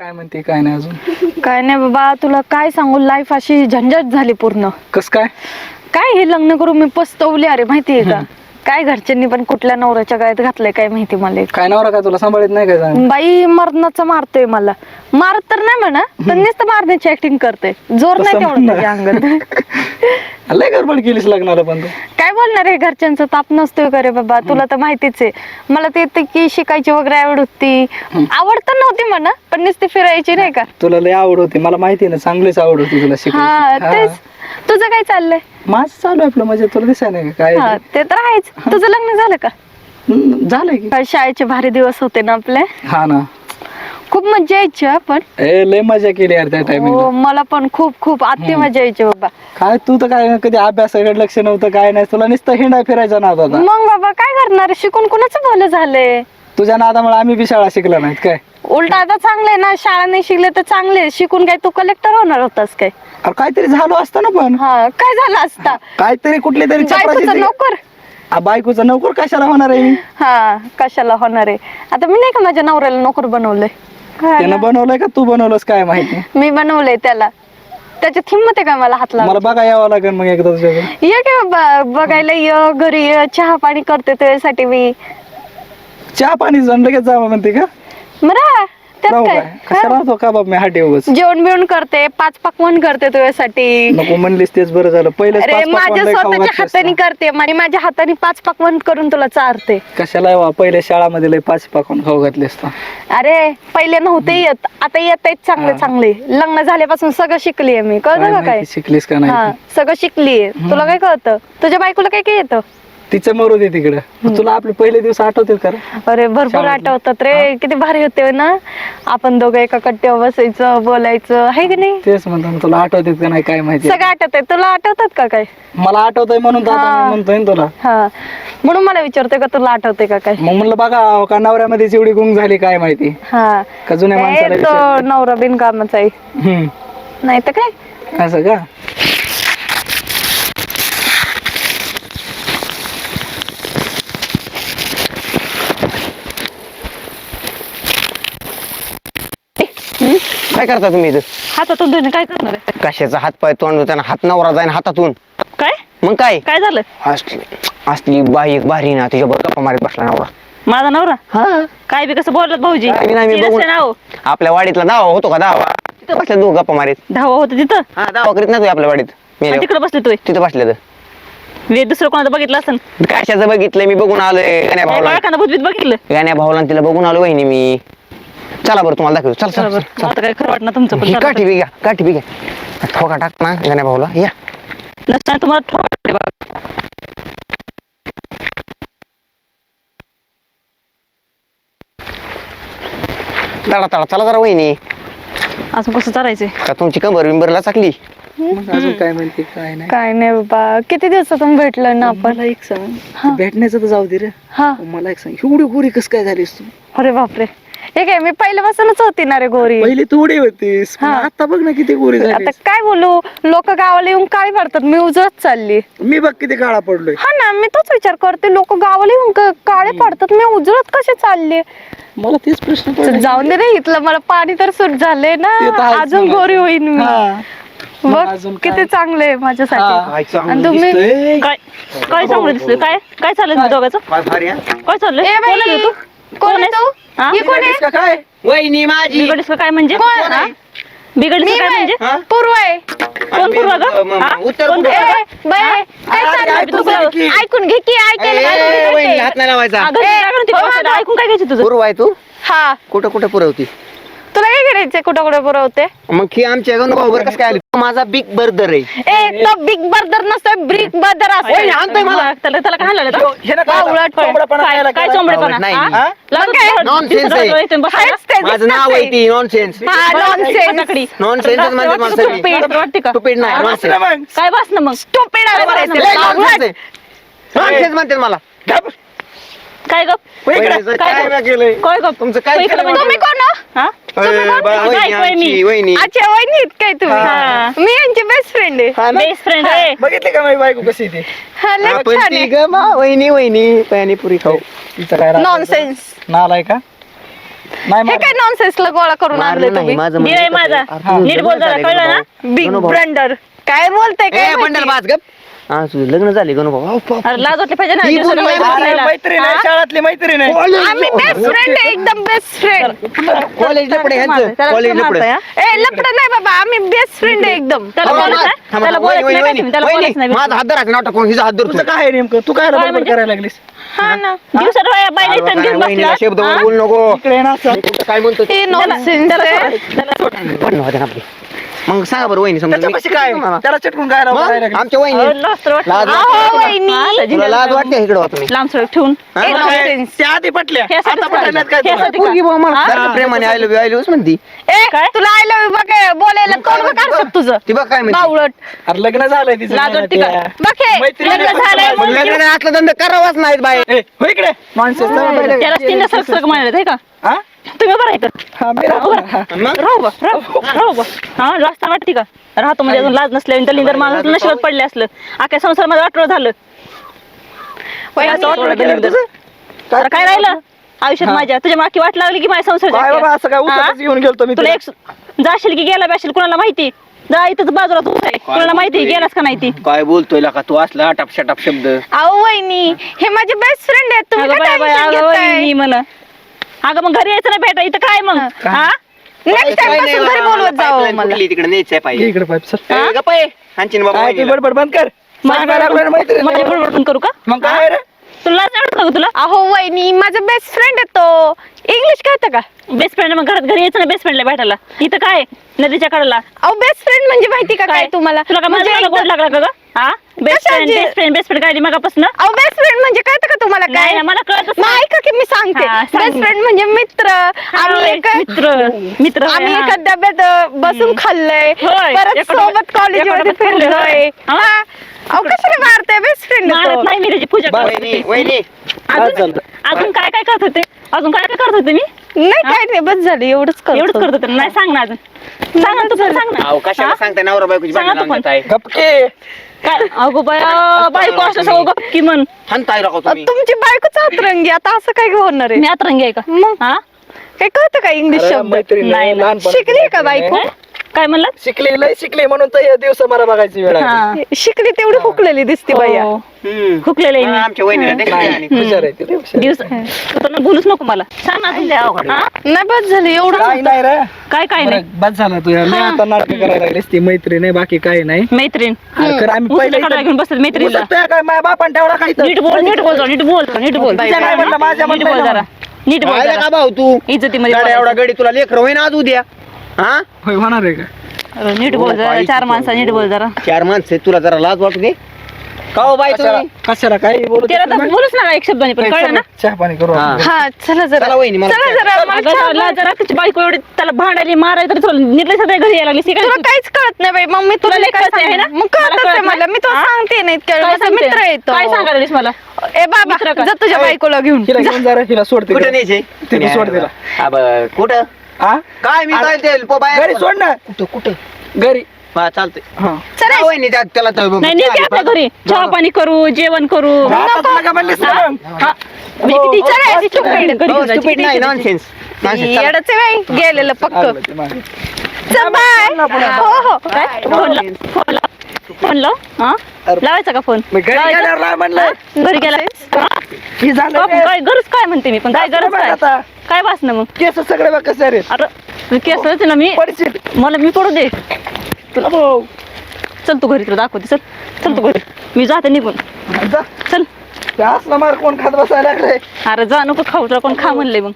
काय म्हणते काय नाही अजून? काय नाही बाबा तुला काय सांगू? लाईफ अशी झंझट झाली पूर्ण. कस काय? काय हे लग्न करून मी पस्तवली? अरे माहितीये का? काय घरच्यांनी पण कुठल्या नवऱ्याच्या गळ्यात घातलंय काय माहिती मला काय नवरा काय तुला सांभाळत नाही काय सांग बाई मरणाचं मारतोय मला. मारत तर नाही म्हणा पण नुसतं मारण्याची ऍक्टिंग करते जोर नाही तेवढं अंगात. लय गडबड केलीस लग्नाला पण तू. काय बोलणार आहे घरच्यांचा ताप नसतोय का रे बाबा? तुला तर माहितीच आहे. मला ते की शिकायची वगैरे आवड होती. आवड तर नव्हती म्हणा पण नुसती फिरायची नाही का? तुला लय आवड होती. मला माहिती आहे ना चांगलीच आवड होती तुला हा शिकायची तेच. तुझं काय चाललंय? माझं चालू आहे आपलं म्हणजे तुला दिसाय नाही का काय ते? तर आहेच. तुझं लग्न झालं का? हम्म, झालंय की. काय शाळेचे भारी दिवस होते ना आपले. हा ना. खूप मजा यायची हा पण. ए लय मजा केली यार त्या टायमिंग हो मला पण खूप खूप अति मजा यायची बाबा. काय तू तर काय कधी अभ्यासाकडे लक्ष नव्हतं काय नाही तुला नुसतं हिंडा फिरायचा होता मग बाबा काय करणार? शिकून कुणाचं भलं झालंय? तुझ्या नादामुळे आम्ही बी शाळा शिकला नाहीत काय? उलट आता चांगलंय ना शाळा नाही शिकले तर चांगले शिकून काय तू कलेक्टर होणार होतास काय? अरे काहीतरी झालो असतं ना पण. हा काय झालं असता? काहीतरी कुठली तरी बायकोचा नोकर? आ, बायकोचा नोकर कशाला होणार आहे मी? हा कशाला होणार आहे? आता मी नाही का माझ्या नवऱ्याला नोकर बनवलंय? त्यानं ना? बनवलंय का तू बनवलंस काय माहिती? मी बनवलंय त्याला. त्याच्यात हिंमत आहे का मला हात लावा मला बघा यावं लागेल मग एकदा तुझ्याकडे. ये की बाबा बघायला ये घरी ये चहा पाणी करते तुझ्यासाठी मी. चहा पाणी जाऊन लगेच जावं म्हणते का? बरं त्यात राहू काय? काय? कशाला राहतो का बाब मी हाटे उगाच जेवण बिवण करते पाच पकवान करते तुझ्यासाठी नको म्हणलीस तेच बरं झालं. पहिलेच अरे पाच पकवान माझ्या लय खाऊ स्वतःच्या हाताने करते आणि माझ्या हाताने पाच पकवान करून तुला चारते. कशाला वा पहिले शाळामध्ये लय पाच पकवान खाऊ घातले असता अरे पहिले नव्हते येत. आता येत आहेत चांगले चांगले. लग्न झाल्यापासून सगळं शिकलीये मी. काय कळतं का काय? माहिती शिकलीस का हा नाही सगळं शिकलीये. तुला काय कळतं? तुझ्या बायकोला काय काय येतं? तिचं मरू दे तिकडं. तुला आपले पहिले दिवस आठवतील का? अरे भरपूर. आठवतात रे. किती भारी होते ना. आपण दोघं एका कट्ट्यावर बसायचं बोलायचं. आहे की नाही? तेच म्हणतो तुला आठवतील का नाही काय माहिती. सगळं आठवत आहे तुला आठवतात का काय? मला आठवतंय म्हणून म्हणतोय ना तुला. म्हणून मला विचारतोय का तुला आठवते का काय? मग म्हणलं बघा का नवऱ्यामध्ये एवढी गुंग झाली काय माहिती? हा. का जुन्या माणसाला तो. नवरा बिनकामाचा आहे. हम्म. नाही तर काय? असं का? काय करता तुम्ही इथं? हातातून धुणे काय करणार आहे? कशाचा हात पाय तोंड धुताना हात नवरा जाईन हातातून. काय? मग काय? काय झालं? असली असली बाई एक भारी ना तिच्याबरोबर गप्पा मारीत बसला नवरा. माझा नवरा? हा. काय बी कसं बोलत भाऊजी? नाही, मी बघून- नाव आपल्या वाडीतला दावा होतो का दावा तिथं बसले दोघ गप्पा मारीत. धावा होतं तिथं? हा दावा करीत नाही आपल्या वाडीत. मेले तिकडे बसले तू? तिथं बसले तर वे दुसरं कोणाचं बघितलं असं कशाचं बघितलंय? मी बघून आलोय. गाण्या भाऊला बघितलं? गाण्या भाऊला आणि तिला बघून आलो वहिनी मी. चला बरं तुम्हाला दाखवतो. चल चल आता काय खरं वाटणार तुमचं पण ही चला काठी बी घ्या काठी बी घ्या. ठोका टाक ना गाण्या भाऊला. या. नसताना तुम्हाला ठोक वाटते बघा. तळा तळा चला जरा वहिनी. अजून कसं चालायचंय का तुमची कंबर बिंबरला चाकली? मग अजून काय म्हणते काय नाही. काय नाही बाबा. किती दिवसातून भेटलं ना आपण? मला एक सांग. भेटण्याचं तर जाऊ दे रे. हा. मला एक सांग. एवढी गोरी कस काय झालीस तू? अरे बापरे. हे काय मी पहिल्यापासूनच होती ना रे गोरी. पहिली तू उडी होतीस पण हा. आता बघ ना किती गोरी झाली आता काय बोलू लोक गावाला येऊन काळी पडतात मी उजळत चालली. मी बघ किती काळा पडलोय. हा ना मी तोच विचार करते लोक गावाला येऊन क- काळे पडतात मी उजळत कसे चालले? मला तेच प्रश्न पडले. जाऊन दे रे इथलं मला पाणी तर सुट झाले ना. ते तर आहेच अजून मला. गोरी होईन मी. हा. मग बघ अजून काय? किती चांगले आहे माझ्यासाठी. हा. आणि तुम्ही दिसतोय. काय काय चांगलं दिसतोय? काय काय चाललंय दोघांचं? काय चाललंय? ए बाई, तू? कोण आहे तू? हा? ही कोण आहे? बिघडलीस का काय वहिनी माझी का काय म्हणजे कोण? हा? मी काय म्हणजे बाई, पूर्व आहे कोण पूर्वा ग म- म- हा? उत्तर कोण? पूर्वा? ए, बाई, काय अरे, चाललंय ऐकून तुझं? घे की. ऐकून घे की ऐकायला काय वहिनी? हात नाही लावायचा अगं, ए? हो. ऐकून काय घ्यायचं तुझं पूर्व आहे तू हा कुठं कुठं पुरवती तुला काय करायचंय कुठं कुठं पुरवते मग ही आमच्या गणगावर कसं काय आली माझा बिग बर्दर आहे ए तो बिग बर्दर नसतोय ब्रिक बर्दर ओय, असतो आणतोय मला. त्याला त्याला काय ह्यानं काय का उलट चोंबडापणा काय करायला काय केला? चोंबडेपणा नाही, हा? काय? Nonsense आहे. इथून? हाच ते माझं नाव आहे ती नॉनसेन्स हा फटाकडी. म्हणजे वाटतं माणसं का टुपीड? वाटते का टुपीड नाही हा? नॉनसेन्स मग. काय बस ना मग स्टुपिड नॉनसेन्स म्हणते मला गप. काय गप हो. वहिनीचं काय काय केलंय काय गप तुमचं काय हो केलं म्हणजे? तुम्ही कोण हो? हा? बा- वहिनी बायको आहे मी. आमची, वहिनी अच्छा वहिनीत काय तुम्ही हा. मी यांची बेस्ट फ्रेंड आहे हा ना? बेस्ट फ्रेंड आहे बघितली का माझी बायको कशी ती हा लय आपण छान मा वहिनी वहिनी पाणीपुरी खाऊ तिचं काय राहतं? नॉनसेन्स नालाय का नाही हे काय नॉनसेन्सला गोळा करून आणले मारलं नाही तुम्ही माझं? अरे, नीट बोल जरा, कळलं ना? बिग. ब्रंडर काय बोलते ए, काय बंडल माहिती? बाज गप हा लग्न झाले गणू. अरे लाज वाटली पाहिजे ना ही बोलली. मैत्रीण आहे हा? शाळातली मैत्रीण आहे आम्ही बेस्ट फ्रेंड आहे एकदम बेस्ट फ्रेंड कॉलेज लपडे त्याला ह्यांचं त्याला कॉलेज मारतोय, लपडे हा? ए लपड नाही बाबा आम्ही बेस्ट फ्रेंड आहे एकदम त्याला बोलायचं थांबा, नाही? त्याला थांबा, बोलायचं वहिनी, नाही का वहिनी, तुम्ही? त्याला वहिनी, बोलायचं नाही माझा हात धरायचं नाटक करून हिचा हात धरतो तुझं काय आहे नेमकं तू काय म्हणजे? करायला लागलीस हा ना बाई वहिनीला. शब्द हा? बोलू नको इकडे ये ना असं. कुठं काय म्हणतो पण ना आपली मग सांगा बरं वहिनी समजा त्याच्यापाशी काय? त्याला चटकून काय राव? आमच्या वहिनी लाज वाटते. लाज हा, वाटते तुला? वहिनी. तुला जिंकला लाज जाऊन. वाटते इकडे तुम्ही लांब सडक ठेवून हा? तुला काय? nonsense. त्या आधी पटल्या आता पटल्यात काय तुला? हा? प्रेमाने आय लव्ह आय लव्ह म्हणती ए काय? तुला आय लव्ह यू बघ बोलायला तोंड बघ आरशात तुझं ती बघ काय म्हणते बावळट अरे लग्न झालंय तिचं लाज वाटते का? त्या. बघ हे, मैत्रिणी लग्न. झालंय मग असलं धंदा करावाच नाहीत ए, हो इकडे माणसं त्याला तीन सरक सरक म्हणाले का हा तुम्ही बरं आहे का हा मी राहतो ना. हा. मग राहू बा राहू राहू बा. हा लाज तर वाटते का राहतो म्हणजे अजून लाज नसल्या तर जर माणूस नशिबात पडले असलं. अख्या संसारामध्ये वाटलं झालं. असं वाटलं केलं तुझं? तर काय राहिलं? आयुष्यात हा. माझ्या. तुझ्या माकी वाट लागली की माझ्या काय बाबा संसार असं काय उचलच घेऊन गेलतो मी तुला तुला. एक जाशील की गेला बॅशील कुणाला माहिती? जा इथंच बाजूला तू आहे कुणाला माहिती गेलास का नाही ती? काय बोलतोय का तू असला अटाप शटाप शब्द. अहो वहिनी हे माझे बेस्ट फ्रेंड आहेत. तुम्ही काय tension घेताय? म्हणा अगं मग घरी यायचं नाही भेटा इथं काय मग? हा. नेक्स्ट टाइमपासून घरी बोलवत जावं मला. तिकडे न्यायचंय ये पाहिजे. इकडे पाईप सर. ए, गप्प आहे. हाणशीन बाबा काय ती वहिनीला. बडबड बंद कर. माझी ना पण का? मग काय रे? तुला लाज नाही वाटत का गं तुला? अहो वहिनी माझा बेस्ट फ्रेंड आहे तो. इंग्लिश कळतं का? बेस्ट फ्रेंड मग घरात घरी यायचं ना बेस्ट फ्रेंडला भेटायला. इथं काय नदीच्या कडेला अहो बेस्ट फ्रेंड म्हणजे माहिती का काय? तुम्हाला? तुला काय म्हणजे माझ्या गोड एकदम- लागला का ग? हा बेस्ट फ्रेंड कशाची? बेस्ट फ्रेंड बेस्ट फ्रेंड काय मगापासून अहो बेस्ट फ्रेंड म्हणजे कळतं का तुम्हाला काय मला कळतच मग नाही. ऐका की मी सांगते हा, सांग. बेस्ट फ्रेंड म्हणजे मित्र आम्ही एका मित्र मित्र आम्ही हा. एका डब्यात अ, बसून खाल्लंय होय, परत एका सोबत कॉलेज एका मध्ये डब्यात खाल्लंय, फिरलोय हा. हा. अहो कशाला मारते बेस्ट फ्रेंड मारत नाही मी त्याची पूजा. करते. वहिनी अजून? अजून काय काय करत होते अजून काय काय करत होते मी नाही काय नाही बस झालं एवढंच करतो. एवढंच करत होते. नाही सांग ना अजून सांग ना तू पण सांग अहो ना कशाला हा? सांगताय नवरा बायकोची सांगा भांडण तू पण. लावून देताय गपके काय? अगो बाया बायको असं सगळं गप्पी म्हण. हाणताय राखो अ, तुम्ही तुमची बायकोच हातरंगी आता असं काय होणार आहे? मी आतरंगी आहे का? मग? हा? काय कळतं का इंग्लिश अरे शब्द? मैत्रीण नाही, शिकली का बायको? काय? म्हणलात? शिकली लय शिकली म्हणून तर हे दिवस मला बघायची वेळ आली. हा. शिकली तेवढी हुकलेली दिसते बाया. हो. हम्म. हुकलेलं आहे हा, मी. आमच्या वहिनीला देखील नाही, आणि- हुशार आहे ती लय हुशार आहे. दिवस तू तर बोलूच नको मला. सांग ना. हा? नाही बस झालं एवढं काय नाही रे. काय काय नाही. बरं, बस झाला तू मी आता नाटक करायला लागलीस ती मैत्रीण आहे बाकी काही नाही. मैत्रीण. अरे खरं आम्ही उचलून पहिले काढायला घेऊन बसतात मैत्रिणीला. उचलत नाही काय माझ्या बापान ठेवला काय इथं? नीट बोल नीट बोल जरा, नीट बोल नीट बोल. तुझ्या म्हणलं, माझ्या नीट म्हणलं बोल. जरा. नीट बोल जरा. का भाऊ तू? इज्जतीमध्ये गाड्या एवढा बोलायचं. गडी तुला लेकर होईन आज उद्या. हा होय होणार आहे का अरे, नीट बोल जरा बाई, चार माणसं नीट बोल जरा चार माणसं आहेत, तुला जरा लाज वाटू दे का हो बाई तुम्ही कशाला काय बोलत त्याला तर? बोलूच नका एक शब्दाने पण कळलं ना चहा पाणी करू हा. आपण. हा चला जरा चला वहिनी, मला चला जरा मला चहा जरा- जरा तिची बायको एवढी त्याला भांडायली मारायला तर तुला निर्लय सध्या घरी यायला लागली तुला काहीच कळत नाही बाई मग मी तुला तुला काय कळत आहे? ना? मग मला कळत आहे मला. मी तुला हा? सांगते नाही इतक्या वेळ. माझा सांगते? मित्र येतो काय सांगायला मला ए बाबा मित्र का? जा तुझ्या बायकोला घेऊन हिला घेऊन जरा हिला सोडते कुठं घरी. न्यायचे तिथे सोड तिला. हा, बरं. कुठं हा? काय मी काय ते घरी सोड ना. कुठं कुठं? घरी. हा चालतंय. हा. चला. जा वहिनी, त्या- त्याला तर- नाही नाही की आपल्या घरी. चहा पाणी करू जेवण करू. म्हणलीस ना. मग? हा. म्हणजे किती याची चूक घरी. घेऊन हो, जायची, stupid किती नाही इज्जत नॉनसेन्स नॉनसेन्स चला. येडच आहे बाई गेलेलं पक्क. चल बाय. हो हो. काय फोन लाव फोन लाव फोन लाव हा. लावायचा का फोन? घरी लावायचा? गेल्यावर लाव म्हणलं. हा? घरी गेला? हा? झालं काय? गरज काय म्हणते मी? पण काय गरज काय? आता. काय वाचणं मग? केस सगळे बघ कसे रे अरे केस ना मी पडशील. मला मी पडू दे. अबो. चल तू घरी तुला दाखवते. चल चल तू घरी. मी जाते निघून. जा. चल. ते असला मार कोण खात बसायला लागले अरे जा नको खाऊ. तुला कोण खा म्हणले मग.